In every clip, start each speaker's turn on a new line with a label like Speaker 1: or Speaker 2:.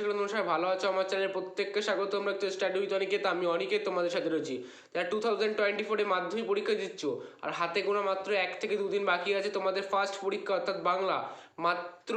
Speaker 1: সেগুলো তোমরা ভালো আছো? আমার চ্যানেলের প্রত্যেককে স্বাগত। তোমরা একটু স্টাডি উইথ অনিকেত, আমি অনেকে তোমাদের সাথে রয়েছি। যারা টু থাউজেন্ড টোয়েন্টি ফোরে মাধ্যমিক পরীক্ষা দিচ্ছ, আর হাতে গোনা মাত্র এক থেকে দুদিন বাকি আছে, তোমাদের ফার্স্ট পরীক্ষা অর্থাৎ বাংলা। মাত্র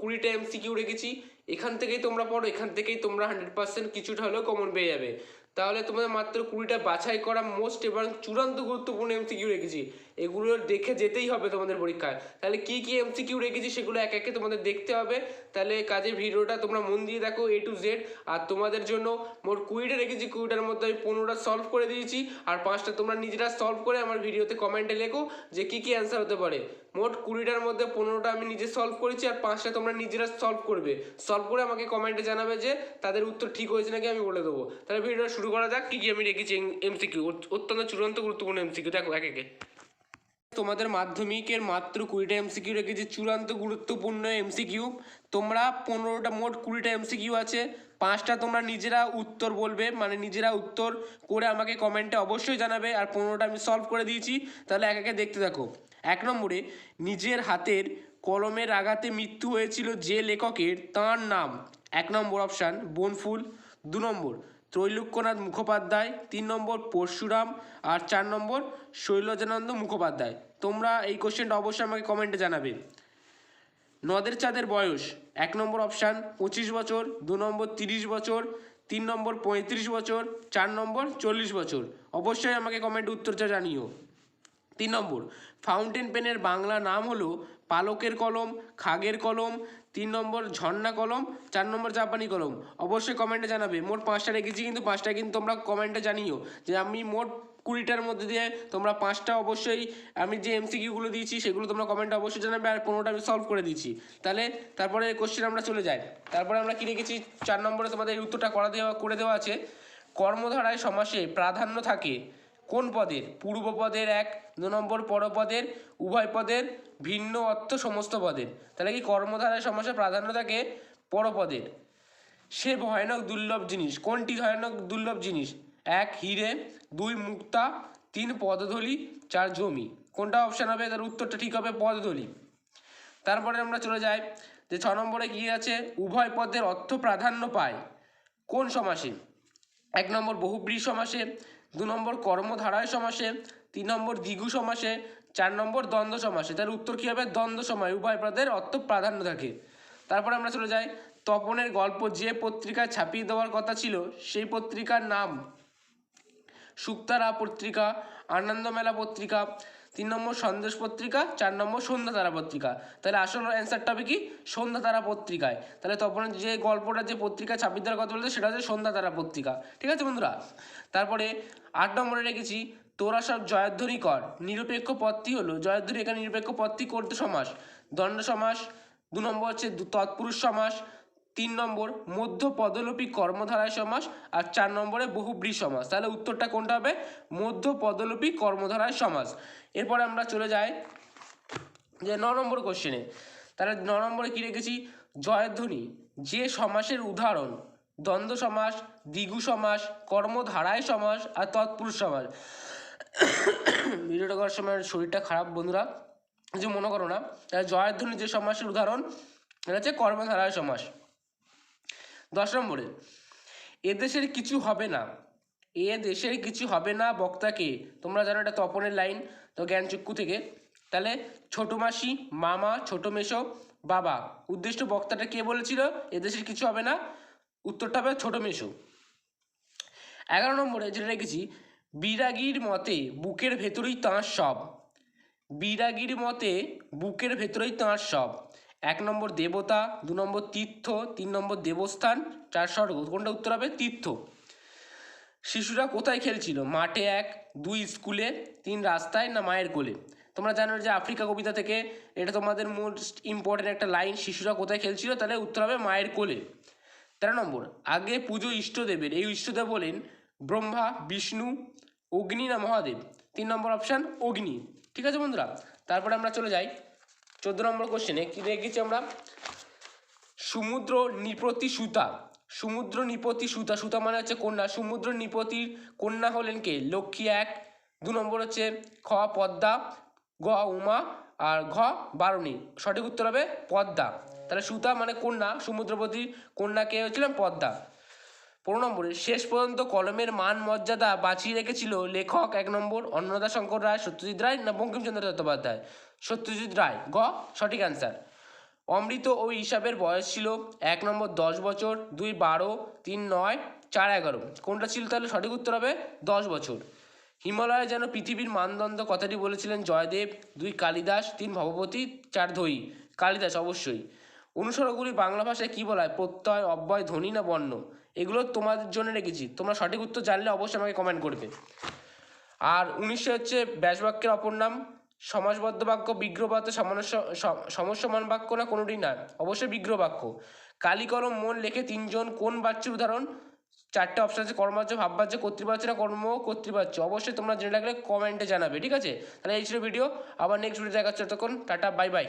Speaker 1: কুড়িটা এমসিকিউ রেখেছি। এখান থেকেই তোমরা পড়ো, এখান থেকেই তোমরা হান্ড্রেড পার্সেন্ট কিছুটা হলেও কমন পেয়ে যাবে। তাহলে তোমাদের মাত্র কুড়িটা বাছাই করা মোস্ট এবং চূড়ান্ত গুরুত্বপূর্ণ এমসিকিউ রেখেছি। এগুলো দেখে যেতেই হবে তোমাদের পরীক্ষায়। তাহলে কি কি এমসিকিউ রেখেছি সেগুলো এক একে তোমাদের দেখতে হবে। তাহলে কাজে ভিডিওটা তোমরা মন দিয়ে দেখো এ টু জেড আর তোমাদের জন্য মোট কুড়িটা রেখেছি, কুড়িটার মধ্যে আমি পনেরোটা সলভ করে দিয়েছি। আর পাঁচটা তোমরা নিজেরা সলভ করে আমার ভিডিওতে কমেন্টে লেখো যে কি কি অ্যান্সার হতে পারে। মোট কুড়িটার মধ্যে পনেরোটা আমি নিজে সলভ করেছি আর পাঁচটা তোমরা নিজেরা সলভ করবে। সলভ করে আমাকে কমেন্টে জানাবে যে তাদের উত্তর ঠিক হয়েছে নাকি আমি বলে দেবো। তাহলে ভিডিওটা শুরু করা যাক। কী কী আমি রেখেছি এমসিকিউ অত্যন্ত চূড়ান্ত, গুরুত্বপূর্ণ এমসিকিউ দেখো, এক একে। তোমাদের মাধ্যমিকের মাত্র কুড়িটা এমসিকিউ রেখেছি, চূড়ান্ত গুরুত্বপূর্ণ এমসিকিউ তোমরা পনেরোটা মোট কুড়িটা এমসিকিউ আছে, পাঁচটা তোমরা নিজেরা উত্তর বলবে মানে নিজেরা উত্তর করে আমাকে কমেন্টে অবশ্যই জানাবে, আর পনেরোটা আমি সলভ করে দিয়েছি। তাহলে এক একে দেখতে থাকো। এক নম্বরে, নিজের হাতের কলমের আঘাতে মৃত্যু হয়েছিল যে লেখকের, তাঁর নাম। এক নম্বর অপশান বনফুল। দু নম্বর ত্রৈলোক্যনাথ মুখোপাধ্যায়, তিন নম্বর পরশুরাম আর চার নম্বর শৈলজানন্দ মুখোপাধ্যায়। তোমরা এই কোশ্চেনটা অবশ্যই আমাকে কমেন্টে জানাবে। নদের চাঁদের বয়স, এক নম্বর অপশান, পঁচিশ বছর, দু নম্বর তিরিশ বছর, তিন নম্বর পঁয়ত্রিশ বছর, চার নম্বর চল্লিশ বছর। অবশ্যই আমাকে কমেন্টে উত্তরটা জানিও। তিন নম্বর ফাউন্টেন পেনের বাংলা নাম হলো পালকের কলম, খাগের কলম, তিন নম্বর ঝর্ণা কলম, চার নম্বর জাপানি কলম। অবশ্যই কমেন্টে জানাবে। মোট পাঁচটা রেখেছি কিন্তু পাঁচটা কিন্তু তোমরা কমেন্টে জানিও যে আমি মোট কুড়িটার মধ্যে দিয়ে তোমরা পাঁচটা অবশ্যই আমি যে এমসিকিউগুলো দিয়েছি সেগুলো তোমরা কমেন্টে অবশ্যই জানাবে আর পনেরোটা আমি সলভ করে দিয়েছি। তাহলে তারপরে কোশ্চেন আমরা চলে যাই। তারপরে আমরা কি রেখেছি? চার নম্বরে তোমাদের উত্তরটা করা দেওয়া, করে দেওয়া আছে। কর্মধারায় সমাসে প্রাধান্য থাকে। কোন পদের? পূর্ব পদের এক, দু নম্বর পরপদের উভয় পদের ভিন্ন অর্থ সমস্ত পদের। তাহলে কি কর্মধারায় সমস্যা প্রাধান্য থাকে? পরপদের সে ভয়ানক দুর্লভ জিনিস। কোনটি ভয়ানক দুর্লভ জিনিস? এক, হিরে। দুই, মুক্তা। তিন, পদধলি। চার, জমি। কোনটা অপশান হবে? তার উত্তরটা ঠিক হবে পদধলি। তারপরে আমরা চলে যাই যে ছ নম্বরে কি আছে? উভয় পদের অর্থ প্রাধান্য পায়। কোন সমাসে? এক নম্বর বহুব্রী সমাসে। দু নম্বর কর্মধারায় সমাসে, তিন নম্বর দ্বিগু সমাসে, চার নম্বর দ্বন্দ্ব সমাসে। তার উত্তর কী হবে? দ্বন্দ্ব সময় উভয় পদের অর্থ প্রাধান্য থাকে। তারপর আমরা চলে যাই। তপনের গল্প যে পত্রিকায় ছাপিয়ে দেওয়ার কথা ছিল, সেই পত্রিকার নাম। সুক্তারা পত্রিকা, আনন্দমেলা পত্রিকা তিন নম্বর সন্দেশ পত্রিকা, চার নম্বর সন্ধ্যাতারা পত্রিকা। তাহলে আসল অ্যান্সারটা হবে কি? সন্ধ্যাতারা পত্রিকায়। তাহলে তখন যে গল্পটা, যে পত্রিকা ছাপিয়ে দেওয়ার কথা বলতে সেটা হচ্ছে সন্ধ্যাতারা পত্রিকা। ঠিক আছে বন্ধুরা? তারপরে আট নম্বরে রেখেছি, তোরা সব জয়ধ্বনি কর। নিরপেক্ষ পদটি হলো, জয়ধ্বনি এখানে নিরপেক্ষ পদটি করতে সমাস। দণ্ড সমাস, দু নম্বর হচ্ছে তৎপুরুষ সমাস। তিন নম্বর, মধ্য পদলোপী কর্মধারায় সমাস আর চার নম্বরে বহুব্রী সমাস। তাহলে উত্তরটা কোনটা হবে? মধ্য পদলোপী কর্মধারায় সমাস। এরপরে আমরা চলে যাই যে ন নম্বর কোশ্চেনে তাহলে ন নম্বরে কী রেখেছি? জয়ধ্বনি, যে সমাসের উদাহরণ, দ্বন্দ্ব সমাস, দ্বিগু সমাস, কর্মধারায় সমাস আর তৎপুরুষ সমাস। ভিডিওটা করার সময় শরীরটা খারাপ, বন্ধুরা। কিছু মনে করো না, তাহলে জয়ধ্বনি যে সমাসের উদাহরণ, এটা হচ্ছে কর্মধারায় সমাস। দশ নম্বরে এদেশের কিছু হবে না। এ দেশের কিছু হবে না বক্তাকে, তোমরা জানো এটা তপনের লাইন, তো জ্ঞানচক্ষু থেকে। তাহলে ছোট মাসি, মামা, ছোট মেশো, বাবা, উদ্দিষ্ট বক্তাটা কে বলেছিল? এদেশের কিছু হবে না। উত্তরটা হবে ছোট মেশো। এগারো নম্বরে যেটা রেখেছি, বিরাগীর মতে বুকের ভেতরেই তাঁর সব। বিরাগীর মতে বুকের ভেতরেই তাঁর সব। এক নম্বর দেবতা, দু নম্বর তীর্থ, তিন নম্বর দেবস্থান, চার স্বর্গ কোনটা উত্তর হবে তীর্থ। শিশুরা কোথায় খেলছিল? মাঠে এক, দুই স্কুলে, তিন রাস্তায় না মায়ের কোলে? তোমরা জানো যে আফ্রিকা কবিতা থেকে এটা তোমাদের মোস্ট ইম্পর্টেন্ট একটা লাইন শিশুরা কোথায় খেলছিল? তাহলে উত্তর হবে মায়ের কোলে। তেরো নম্বর, আগে পুজো ইষ্টদেবের, এই ইষ্টদেব বলেন ব্রহ্মা, বিষ্ণু, অগ্নি না মহাদেব? তিন নম্বর অপশান অগ্নি। ঠিক আছে বন্ধুরা? তারপরে আমরা চলে যাই। চোদ্দ নম্বর কোশ্চেনে কী রেখেছি আমরা? সমুদ্র নিপতি সুতা। সমুদ্র নিপতি সুতা সুতা মানে হচ্ছে কন্যা। সমুদ্র নিপতির কন্যা হলেন কে? লক্ষ্মী এক। দু নম্বর হচ্ছে খ, পদ্মা, গ, উমা আর ঘ, বারুণী। সঠিক উত্তর হবে পদ্মা। তাহলে সুতা মানে কন্যা। সমুদ্রপতি কন্যাকে হয়েছিলেন পদ্মা। পনেরো নম্বরে শেষ পর্যন্ত কলমের মান মর্যাদা বাঁচিয়ে রেখেছিল লেখক এক নম্বর অন্নদা শঙ্কর রায়, সত্যজিৎ রায় না বঙ্কিমচন্দ্র চট্টোপাধ্যায়? সত্যজিৎ রায়। গ, সঠিক অ্যান্সার অমৃত ও হিসাবের বয়স ছিল এক নম্বর দশ বছর, দুই বারো, তিন নয়, চার এগারো। কোনটা ছিল তাহলে সঠিক উত্তর হবে দশ বছর। হিমালয়ে যেন পৃথিবীর মানদণ্ড কথাটি বলেছিলেন জয়দেব, দুই কালিদাস, তিন ভবপতি চার ধৈ কালিদাস অবশ্যই। অনুসর্গগুলি বাংলা ভাষায় কী বলা হয়? প্রত্যয়, অব্যয়, ধ্বনি না বর্ণ? এগুলো তোমাদের জন্য রেখেছি। তোমরা সঠিক উত্তর জানলে অবশ্যই আমাকে কমেন্ট করবে। আর উনিশে হচ্ছে ব্যাসবাক্যের অপর নাম। সমাসবদ্ধ বাক্য বিগ্রহ বাক্য সামঞ্জস্য সম- সমস্যমান বাক্য না কোনোটি না। অবশ্যই বিগ্রহ বাক্য কালি, কলম, মন লেখে তিনজন। কোন বাচ্যের উদাহরণ? চারটে অপশন আছে, কর্মবাচ্য, ভাববাচ্য, কর্তৃবাচ্য না কর্ম, কর্তৃবাচ্য। অবশ্যই তোমরা জেনে রাখলে কমেন্টে জানাবে, ঠিক আছে? তাহলে এই ছিল ভিডিও আবার নেক্সট ভিডিও দেখা হচ্ছে, ততক্ষণ টাটা বাই বাই